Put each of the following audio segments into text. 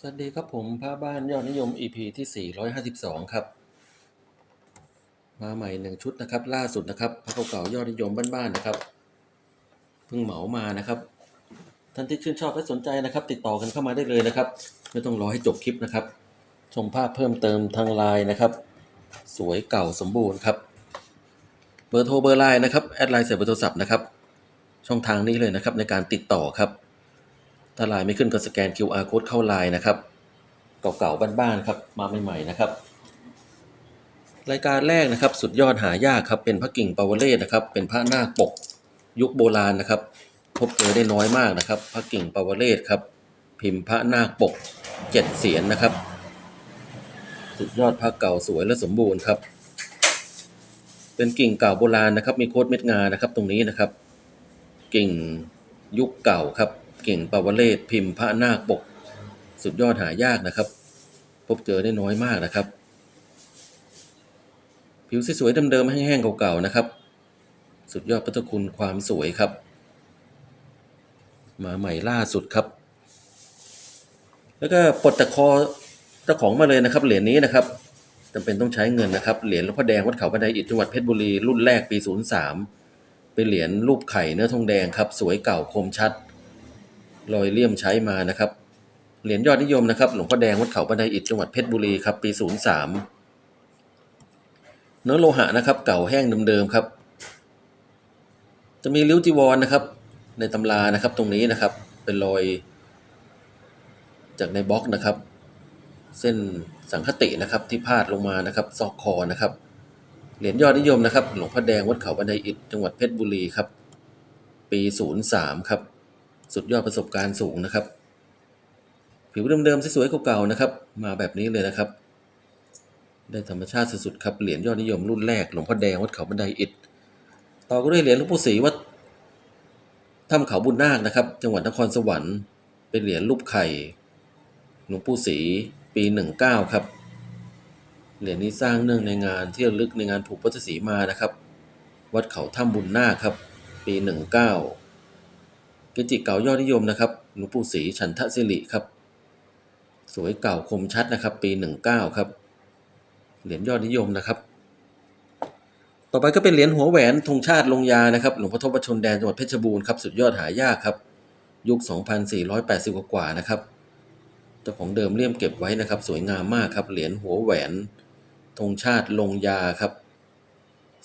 สวัสดีครับผมพระบ้านยอดนิยม EP ที่ 452 ครับ มาใหม่หนึ่งชุดนะครับ ล่าสุดนะครับพระเก่าๆยอดนิยมบ้านๆนะครับเพิ่งเหมามานะครับ ท่านที่ชื่นชอบและสนใจนะครับ ติดต่อกันเข้ามาได้เลยนะครับ ไม่ต้องรอให้จบคลิปนะครับ ชมภาพเพิ่มเติมทางไลน์นะครับ สวยเก่าสมบูรณ์ครับ เบอร์โทรเบอร์ไลน์นะครับแอดไลน์ใส่เบอร์โทรศัพท์นะครับ ช่องทางนี้เลยนะครับในการติดต่อครับ ถ้าลน์ไม่ขึ้นก็สแกน QR code เข้าไลน์นะครับ เก่าๆบ้านๆครับมาใหม่ๆนะครับรายการแรกนะครับสุดยอดหายากครับเป็นพระกิ่งปาวเลศนะครับ เป็นพระนาคปกยุคโบราณนะครับ พบเจอได้น้อยมากนะครับ พระกิ่งปาวเลศครับ พิมพ์พระนาคปกเจ็ดเสียนนะครับ สุดยอดพระเก่าสวยและสมบูรณ์ครับ เป็นกิ่งเก่าโบราณนะครับ มีโคดเม็ดงานะครับ ตรงนี้นะครับ กิ่งยุคเก่าครับ เก่งปาวเลศพิมพ์พระนาคปก สุดยอดหายากนะครับ พบเจอได้น้อยมากนะครับ ผิวสวยๆเดิมๆแห้งๆเก่าๆนะครับ สุดยอดพุทธคุณความสวยครับ มาใหม่ล่าสุดครับ แล้วก็ปลดตะคอเจ้าของมาเลยนะครับ เหรียญนี้นะครับจำเป็นต้องใช้เงินนะครับ เหรียญหลวงพ่อแดงวัดเขาบันไดอิฐจังหวัดเพชรบุรีรุ่นแรกปี 03 เป็นเหรียญรูปไข่เนื้อทองแดงครับ สวยเก่าคมชัด รอยเลี่ยมใช้มานะครับ เหรียญยอดนิยมนะครับ หลวงพ่อแดงวัดเขาบันไดอิฐจังหวัดเพชรบุรีครับปี 03 เนื้อโลหะนะครับ เก่าแห้งเดิมๆครับ จะมีริ้วจีวรนะครับ ในตำรานะครับตรงนี้นะครับ เป็นรอย จากในบล็อกนะครับ เส้นสังคตินะครับที่พาดลงมานะครับ ซอกคอนะครับ เหรียญยอดนิยมนะครับ หลวงพ่อแดงวัดเขาบันไดอิฐจังหวัดเพชรบุรีครับ ปี 03 ครับ สุดยอดประสบการณ์สูงนะครับ ผิวเดิมๆสวยๆเก่าๆนะครับ มาแบบนี้เลยนะครับ ได้ธรรมชาติสุดๆครับเหรียญยอดนิยมรุ่นแรกหลวงพ่อแดงวัดเขาบันไดอิฐต่อก็ด้วยเหรียญหลวงปู่ศรีวัดถ้ำเขาบุญนาคนะครับ จังหวัดนครสวรรค์เป็นเหรียญรูปไข่หลวงปู่ศรีปีหนึ่งเก้าครับเหรียญนี้สร้างเนื่องในงานที่ระลึกในงานผูกพัทศรีมานะครับ วัดเขาถ้ำบุญนาคครับ ปีหนึ่งเก้าเกจิเก่ายอดนิยมนะครับหลวงปู่ศรีฉันทศิริครับ สวยเก่าคมชัดนะครับ ปีหนึ่งเก้าครับ เหรียญยอดนิยมนะครับ ต่อไปก็เป็นเหรียญหัวแหวนธงชาติลงยานะครับ หลวงพ่อทบชนแดนจังหวัดเพชรบูรณ์ครับสุดยอดหายากครับ ยุค 2480 กว่านะครับ เจ้าของเดิมเลี่ยมเก็บไว้นะครับ สวยงามมากครับ เหรียญหัวแหวนธงชาติลงยาครับ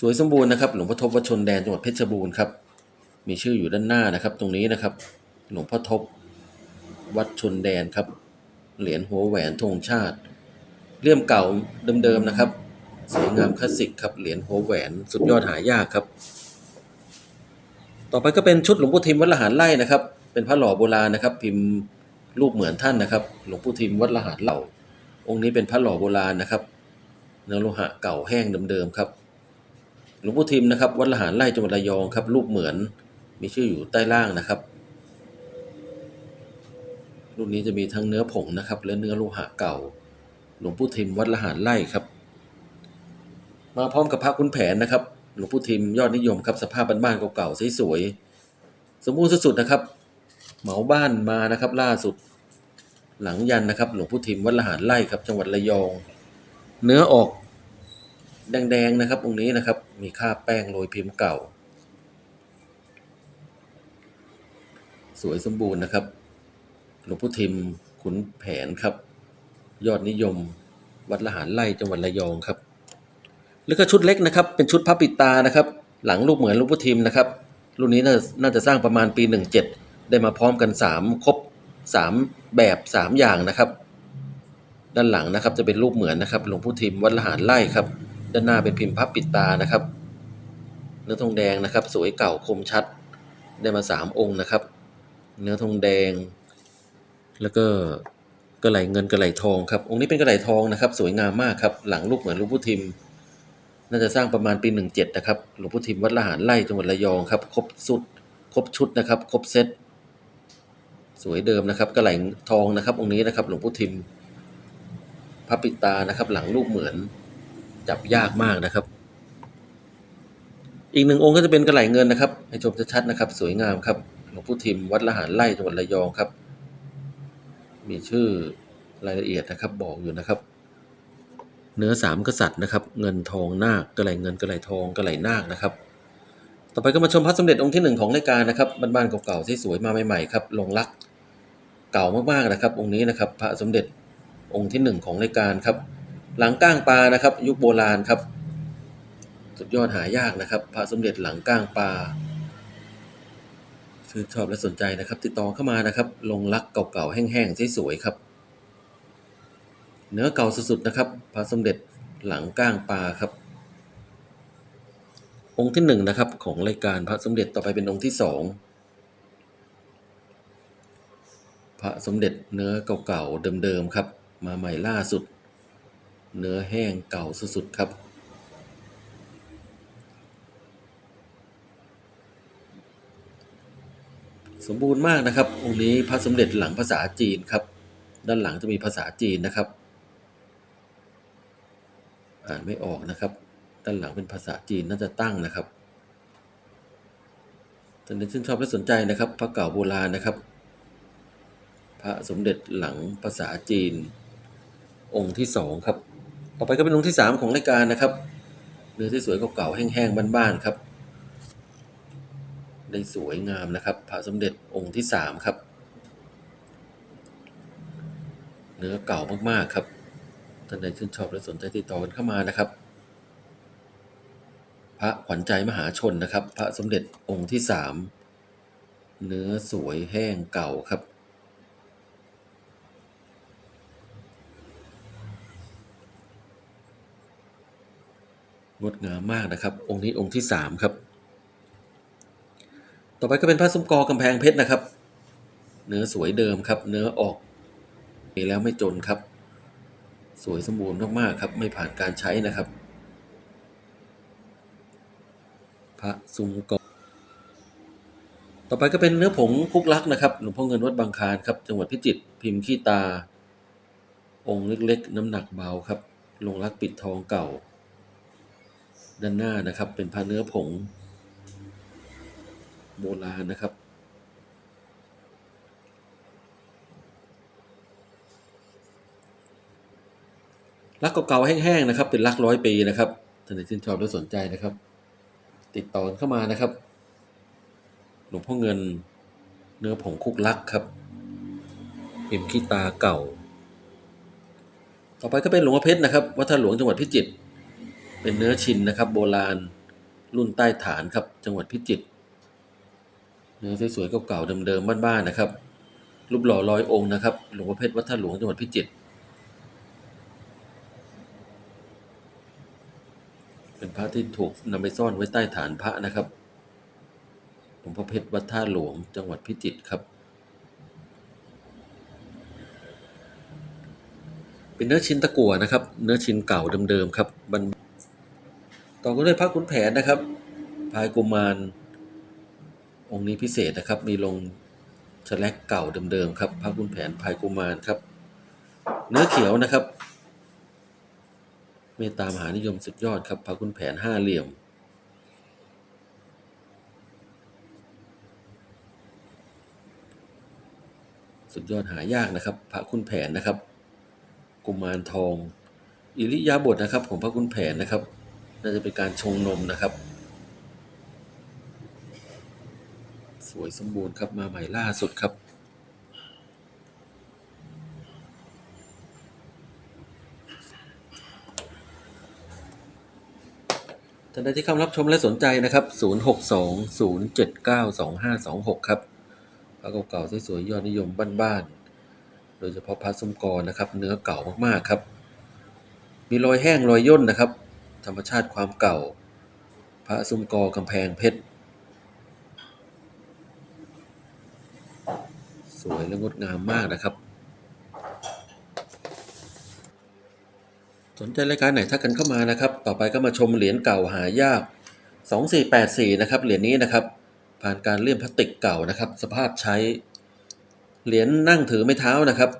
สวยสมบูรณ์นะครับ หลวงพ่อทบวชนแดนจังหวัดเพชรบูรณ์ครับ มีชื่ออยู่ด้านหน้านะครับ ตรงนี้นะครับ หลวงพ่อทบ วัดชนแดนครับ เหรียญหัวแหวนธงชาติ เลี่ยมเก่าเดิมๆนะครับสวยงามคลาสสิกครับ เหรียญหัวแหวนสุดยอดหายากครับ ต่อไปก็เป็นชุดหลวงปู่ทิมวัดละหารไร่นะครับ เป็นพระหล่อโบราณนะครับ พิมพ์รูปเหมือนท่านนะครับ หลวงปู่ทิมวัดละหารเหล่า องค์นี้เป็นพระหล่อโบราณนะครับเนื้อโลหะเก่าแห้งเดิมๆครับ หลวงปู่ทิมนะครับวัดละหารไร่จังหวัดระยองครับ รูปเหมือน มีชื่ออยู่ใต้ล่างนะครับ รุ่นนี้จะมีทั้งเนื้อผงนะครับ และเนื้อโลหะเก่า หลวงปู่ทิมวัดละหารไร่ครับ มาพร้อมกับพระคุณแผนนะครับ หลวงปู่ทิมยอดนิยมครับสภาพบ้านๆเก่าๆสวยๆสมบูรณ์สุดๆนะครับ เหมาบ้านมานะครับล่าสุดหลังยันนะครับ หลวงปู่ทิมวัดละหารไร่ครับ จังหวัดระยอง เนื้อออกแดงๆนะครับตรงนี้นะครับ มีคราแป้งโรยพิมพ์เก่า สวยสมบูรณ์นะครับหลวงปู่ทิมขุนแผนครับ ยอดนิยม วัดละหารไร่จังหวัดระยองครับ แล้วก็ชุดเล็กนะครับ เป็นชุดพระปิตานะครับ หลังรูปเหมือนหลวงปู่ทิมนะครับ รุ่นนี้น่าน่าจะสร้างประมาณปี 17 ได้มาพร้อมกัน 3 ครบ 3 แบบ 3 อย่างนะครับ ด้านหลังนะครับจะเป็นรูปเหมือนนะครับหลวงปู่ทิมวัดละหารไร่ครับ ด้านหน้าเป็นพิมพ์พับปิตานะครับเนื้อทองแดงนะครับ สวยเก่าคมชัดได้มา 3 องค์นะครับ เนื้อทองแดง แล้วก็กระไหลเงินกระไหลทองครับ องค์นี้เป็นกระไหลทองนะครับ สวยงามมากครับ หลังรูปเหมือนหลวงปู่ทิม น่าจะสร้างประมาณปี 17 นะครับ หลวงปู่ทิมวัดละหารไร่จังหวัดระยองครับ ครบสุด ครบชุดนะครับ ครบเซต สวยเดิมนะครับ กระไหลทองนะครับ องค์นี้นะครับ หลวงปู่ทิมพระปิตานะครับ หลังรูปเหมือน จับยากมากนะครับ อีกหนึ่งองค์ก็จะเป็นกระไหลเงินนะครับ ให้ชมชัดๆนะครับ สวยงามครับ หลวงปู่ทิมวัดละหารไร่จังหวัดระยองครับ มีชื่อรายละเอียดนะครับบอกอยู่นะครับ เนื้อสามกษัตริย์นะครับ เงินทองนาคกระไหลเงินกระไหลทองกระไหลนาคนะครับ ต่อไปก็มาชมพระสมเด็จองค์ที่หนึ่งของรายการนะครับบ้านๆเก่าๆที่สวยมาใหม่ๆครับลงรักเก่ามากๆนะครับ องค์นี้นะครับ พระสมเด็จองค์ที่หนึ่งของรายการครับ หลังก้างปลานะครับ ยุคโบราณครับ สุดยอดหายากนะครับ พระสมเด็จหลังก้างปลา ชื่นชอบและสนใจนะครับ ติดต่อเข้ามานะครับ ลงรักเก่าๆแห้งๆสวยๆครับ เนื้อเก่าสุดๆนะครับพระสมเด็จหลังก้างปลาครับ องค์ที่หนึ่งนะครับของรายการพระสมเด็จต่อไปเป็นองค์ที่สองพระสมเด็จเนื้อเก่าๆเดิมๆครับ มาใหม่ล่าสุด เนื้อแห้งเก่าสุดๆครับ สมบูรณ์มากนะครับ องค์นี้พระสมเด็จหลังภาษาจีนครับ ด้านหลังจะมีภาษาจีนนะครับ อ่านไม่ออกนะครับ ด้านหลังเป็นภาษาจีนน่าจะตั้งนะครับท่านใดชื่นชอบและสนใจนะครับ พระเก่าโบราณนะครับ พระสมเด็จหลังภาษาจีน องค์ที่สองครับ ต่อไปก็เป็นองค์ที่สามของรายการนะครับเนื้อที่สวยเก่าๆแห้งๆบ้านๆครับ ได้สวยงามนะครับ พระสมเด็จองค์ที่สามครับ เนื้อเก่ามากๆครับท่านใดชื่นชอบและสนใจติดต่อกันเข้ามานะครับ พระขวัญใจมหาชนนะครับ พระสมเด็จองค์ที่สามเนื้อสวยแห้งเก่าครับงดงามมากนะครับ องค์นี้องค์ที่สามครับ ต่อไปก็เป็นพระสมกอกำแพงเพชรนะครับ เนื้อสวยเดิมครับ เนื้อออกมีแล้วไม่จนครับ สวยสมบูรณ์มากๆครับ ไม่ผ่านการใช้นะครับ พระสุงกอต่อไปก็เป็นเนื้อผงคุกลักนะครับหลวงพ่อเงินวัดบางคานครับ จังหวัดพิจิตรพิมพ์ขี้ตา องค์เล็กๆ น้ำหนักเบาครับ ลงรักปิดทองเก่า ด้านหน้านะครับ เป็นพระเนื้อผง โบราณนะครับ รักเก่าๆแห้งๆนะครับ เป็นรักร้อยปีนะครับท่านใดชื่นชอบและสนใจนะครับ ติดต่อเข้ามานะครับ หลวงพ่อเงินเนื้อผงคุกลักครับพิมพ์ขี้ตาเก่า ต่อไปก็เป็นหลวงพ่อเพชรนะครับ วัดท่าหลวงจังหวัดพิจิตรเป็นเนื้อชินนะครับ โบราณรุ่นใต้ฐานครับ จังหวัดพิจิตร เนื้อสวยๆเก่าๆเดิมๆบ้านๆนะครับรูปหล่อร้อยองค์นะครับหลวงพ่อเพชรวัดท่าหลวงจังหวัดพิจิตรเป็นพระที่ถูกนำไปซ่อนไว้ใต้ฐานพระนะครับหลวงพ่อเพชรวัดท่าหลวงจังหวัดพิจิตรครับ เป็นเนื้อชิ้นตะกั่วนะครับ เนื้อชิ้นเก่าเดิมๆครับบันต่อก็ด้วยพระขุนแผนนะครับพายกุมาร องค์นี้พิเศษนะครับ มีลงฉลักเก่าเดิมๆครับพระขุนแผนพายกุมารครับ เนื้อเขียวนะครับ เมตตามหานิยมสุดยอดครับพระขุนแผนห้าเหลี่ยม สุดยอดหายากนะครับ พระคุณแผนนะครับ กุมารทอง อิริยาบถนะครับของพระคุณแผนนะครับ น่าจะเป็นการชงนมนะครับ สวยสมบูรณ์ครับมาใหม่ล่าสุดครับ ท่านใดที่เข้ามารับชมและสนใจนะครับ 0620792526 ครับพระเก่าๆสวยๆยอดนิยมบ้านๆ โดยเฉพาะพระสมกรนะครับ เนื้อเก่ามากๆครับ มีรอยแห้งรอยย่นนะครับ ธรรมชาติความเก่า พระสมกรกำแพงเพชร สวยและงดงามมากนะครับ สนใจรายการไหนทักกันเข้ามานะครับ ต่อไปก็มาชมเหรียญเก่าหายาก 2484 นะครับ เหรียญนี้นะครับ ผ่านการเลี่ยมพลาสติกเก่านะครับ สภาพใช้ เหรียญนั่งถือไม้เท้านะครับ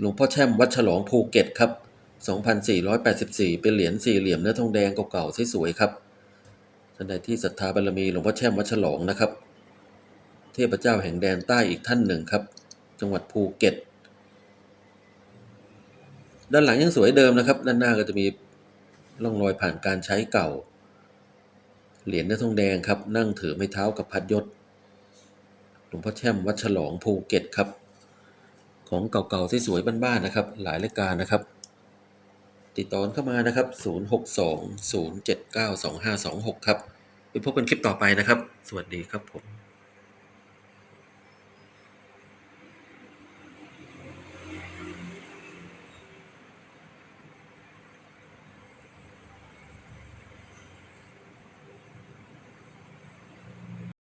หลวงพ่อแช่มวัดฉลองภูเก็ตครับ 2484 เป็นเหรียญสี่เหลี่ยมเนื้อทองแดงเก่าๆสวยๆครับท่านใดที่ศรัทธาบารมีหลวงพ่อแช่มวัดฉลองนะครับ เทพเจ้าแห่งแดนใต้อีกท่านหนึ่งครับ จังหวัดภูเก็ต ด้านหลังยังสวยเดิมนะครับ ด้านหน้าก็จะมีร่องรอยผ่านการใช้เก่า เหรียญเนื้อทองแดงครับ นั่งถือไม้เท้ากับพัดยศหลวงพ่อแช่มวัดฉลองภูเก็ตครับ ของเก่าๆที่สวยบ้านๆนะครับ หลายรายการนะครับติดต่อเข้ามานะครับ 062 079 2526 ครับ ไปพบกันคลิปต่อไปนะครับ สวัสดีครับผม